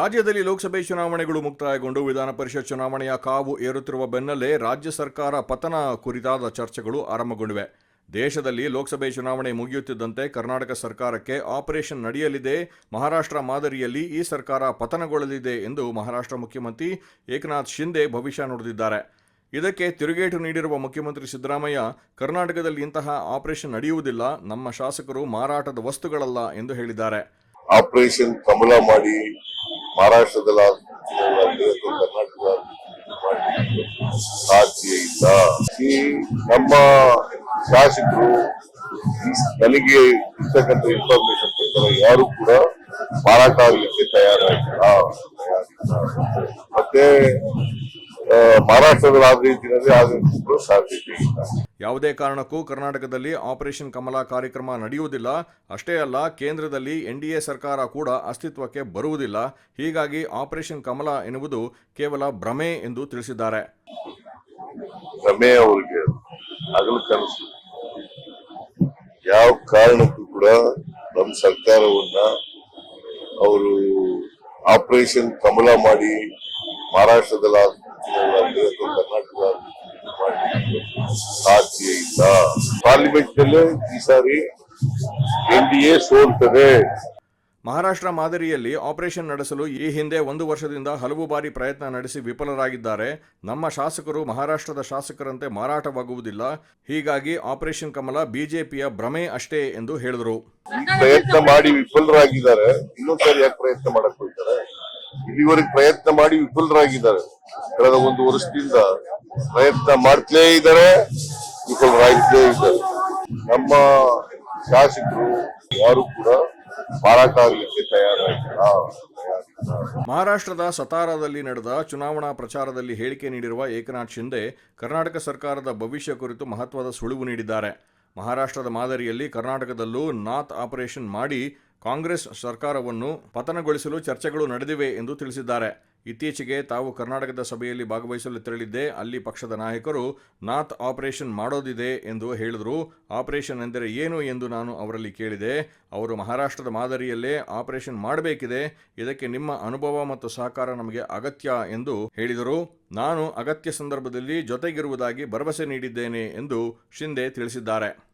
ರಾಜ್ಯದಲ್ಲಿ ಲೋಕಸಭೆ ಚುನಾವಣೆಗಳು ಮುಕ್ತಾಯಗೊಂಡು ವಿಧಾನ ಪರಿಷತ್ ಚುನಾವಣೆಯ ಕಾವು ಏರುತ್ತಿರುವ ಬೆನ್ನಲ್ಲೇ ರಾಜ್ಯ ಸರ್ಕಾರ ಪತನ ಕುರಿತಾದ ಚರ್ಚೆಗಳು ಆರಂಭಗೊಂಡಿವೆ. ದೇಶದಲ್ಲಿ ಲೋಕಸಭೆ ಚುನಾವಣೆ ಮುಗಿಯುತ್ತಿದ್ದಂತೆ ಕರ್ನಾಟಕ ಸರ್ಕಾರಕ್ಕೆ ಆಪರೇಷನ್ ನಡೆಯಲಿದೆ. ಮಹಾರಾಷ್ಟ್ರ ಮಾದರಿಯಲ್ಲಿ ಈ ಸರ್ಕಾರ ಪತನಗೊಳ್ಳಲಿದೆ ಎಂದು ಮಹಾರಾಷ್ಟ್ರ ಮುಖ್ಯಮಂತ್ರಿ ಏಕನಾಥ್ ಶಿಂದೆ ಭವಿಷ್ಯ ನುಡಿದಿದ್ದಾರೆ. ಇದಕ್ಕೆ ತಿರುಗೇಟು ನೀಡಿರುವ ಮುಖ್ಯಮಂತ್ರಿ ಸಿದ್ದರಾಮಯ್ಯ, ಕರ್ನಾಟಕದಲ್ಲಿ ಇಂತಹ ಆಪರೇಷನ್ ನಡೆಯುವುದಿಲ್ಲ, ನಮ್ಮ ಶಾಸಕರು ಮಾರಾಟದ ವಸ್ತುಗಳಲ್ಲ ಎಂದು ಹೇಳಿದ್ದಾರೆ. ಆಪರೇಷನ್ ಕಮಲ ಮಾಡಿ ಮಹಾರಾಷ್ಟ್ರದಲ್ಲಿ ಕರ್ನಾಟಕದಲ್ಲಿ ಸಾಧ್ಯ ಇಲ್ಲ ಈ ನಮ್ಮ ಶಾಸಕರು ನನಗೆ ಇರ್ತಕ್ಕಂಥ ಇನ್ಫಾರ್ಮೇಶನ್ ಪ್ರಕಾರ ಯಾರು ಕೂಡ ಮಾರಾಟ ಆಗಲಿಕ್ಕೆ ತಯಾರಾಗಿಲ್ಲ. ಮತ್ತೆ ಮಹಾರಾಷ್ಟ್ರದಲ್ಲಿ ಆದ ರೀತಿಯಲ್ಲಿ ಆಗಲಿಕ್ಕೆ ಸಾಧ್ಯತೆ ಇಲ್ಲ ಯಾವುದೇ ಕಾರಣಕ್ಕೂ ಕರ್ನಾಟಕದಲ್ಲಿ ಆಪರೇಷನ್ ಕಮಲ ಕಾರ್ಯಕ್ರಮ ನಡೆಯುವುದಿಲ್ಲ. ಅಷ್ಟೇ ಅಲ್ಲ ಕೇಂದ್ರದಲ್ಲಿ ಎನ್ಡಿಎ ಸರ್ಕಾರ ಕೂಡ ಅಸ್ತಿತ್ವಕ್ಕೆ ಬರುವುದಿಲ್ಲ. ಹೀಗಾಗಿ ಆಪರೇಷನ್ ಕಮಲ ಎನ್ನುವುದು ಕೇವಲ ಭ್ರಮೆ ಎಂದು ತಿಳಿಸಿದ್ದಾರೆ. ಭ್ರಮೆ ಅವರಿಗೆ ಆಗಲು ಕನಸು ಯಾವ ಕಾರಣಕ್ಕೂ ಕೂಡ ನಮ್ಮ ಸರ್ಕಾರವನ್ನ ಅವರು ಆಪರೇಷನ್ ಕಮಲ ಮಾಡಿ ಮಹಾರಾಷ್ಟ್ರದಲ್ಲಿ ಸಾಧ್ಯ ಇಲ್ಲ. ಪಾರ್ಲಿಮೆಂಟ್ ನಲ್ಲೇ ಈ ಸಾರಿ ಎನ್ ಡಿ ಎ ಸೋಲ್ತದೆ. ಮಹಾರಾಷ್ಟ್ರ ಮಾದರಿಯಲ್ಲಿ ಆಪರೇಷನ್ ನಡೆಸಲು ಈ ಹಿಂದೆ ಒಂದು ವರ್ಷದಿಂದ ಹಲವು ಬಾರಿ ಪ್ರಯತ್ನ ನಡೆಸಿ ವಿಫಲರಾಗಿದ್ದಾರೆ. ನಮ್ಮ ಶಾಸಕರು ಮಹಾರಾಷ್ಟ್ರದ ಶಾಸಕರಂತೆ ಮಾರಾಟವಾಗುವುದಿಲ್ಲ. ಹೀಗಾಗಿ ಆಪರೇಷನ್ ಕಮಲ ಬಿಜೆಪಿಯ ಭ್ರಮೆ ಅಷ್ಟೇ ಎಂದು ಹೇಳಿದರು. ಪ್ರಯತ್ನ ಮಾಡಿ ವಿಫಲರಾಗಿದ್ದಾರೆ. ಇನ್ನೊಂದ್ಸರಿ ಯಾಕೆ ಪ್ರಯತ್ನ ಮಾಡಕ್ ಹೋಗ್ತಾರೆ? ಇಲ್ಲಿವರೆಗೆ ಪ್ರಯತ್ನ ಮಾಡಿ ವಿಫಲರಾಗಿದ್ದಾರೆ. ಕಳೆದ ಒಂದು ವರ್ಷದಿಂದ ಪ್ರಯತ್ನ ಮಾಡ್ತಲೇ ಇದ್ದಾರೆ. ಇದ್ದಾರೆ. ನಮ್ಮ ಶಾಸಕರು ಯಾರು ಕೂಡ ಮಾರಾಟ ಆಗಲಿಕ್ಕೆ ಮಹಾರಾಷ್ಟ್ರದ ಸತಾರಾದಲ್ಲಿ ನಡೆದ ಚುನಾವಣಾ ಪ್ರಚಾರದಲ್ಲಿ ಹೇಳಿಕೆ ನೀಡಿರುವ ಏಕನಾಥ್ ಶಿಂದೆ ಕರ್ನಾಟಕ ಸರ್ಕಾರದ ಭವಿಷ್ಯ ಕುರಿತು ಮಹತ್ವದ ಸುಳಿವು ನೀಡಿದ್ದಾರೆ. ಮಹಾರಾಷ್ಟ್ರದ ಮಾದರಿಯಲ್ಲಿ ಕರ್ನಾಟಕದಲ್ಲೂ ನಾಥ್ ಆಪರೇಷನ್ ಮಾಡಿ ಕಾಂಗ್ರೆಸ್ ಸರ್ಕಾರವನ್ನು ಪತನಗೊಳಿಸಲು ಚರ್ಚೆಗಳು ನಡೆದಿವೆ ಎಂದು ತಿಳಿಸಿದ್ದಾರೆ. ಇತ್ತೀಚೆಗೆ ತಾವು ಕರ್ನಾಟಕದ ಸಭೆಯಲ್ಲಿ ಭಾಗವಹಿಸಲು ತೆರಳಿದ್ದೆ ಅಲ್ಲಿ ಪಕ್ಷದ ನಾಯಕರು, ನಾಥ್ ಆಪರೇಷನ್ ಮಾಡೋದಿದೆ ಎಂದು ಹೇಳಿದರು. ಆಪರೇಷನ್ ಎಂದರೆ ಏನು ಎಂದು ನಾನು ಅವರಲ್ಲಿ ಕೇಳಿದೆ. ಅವರು ಮಹಾರಾಷ್ಟ್ರದ ಮಾದರಿಯಲ್ಲೇ ಆಪರೇಷನ್ ಮಾಡಬೇಕಿದೆ. ಇದಕ್ಕೆ ನಿಮ್ಮ ಅನುಭವ ಮತ್ತು ಸಹಕಾರ ನಮಗೆ ಅಗತ್ಯ ಎಂದು ಹೇಳಿದರು. ನಾನು ಅಗತ್ಯ ಸಂದರ್ಭದಲ್ಲಿ ಜೊತೆಗಿರುವುದಾಗಿ ಭರವಸೆ ನೀಡಿದ್ದೇನೆ ಎಂದು ಶಿಂದೆ ತಿಳಿಸಿದ್ದಾರೆ.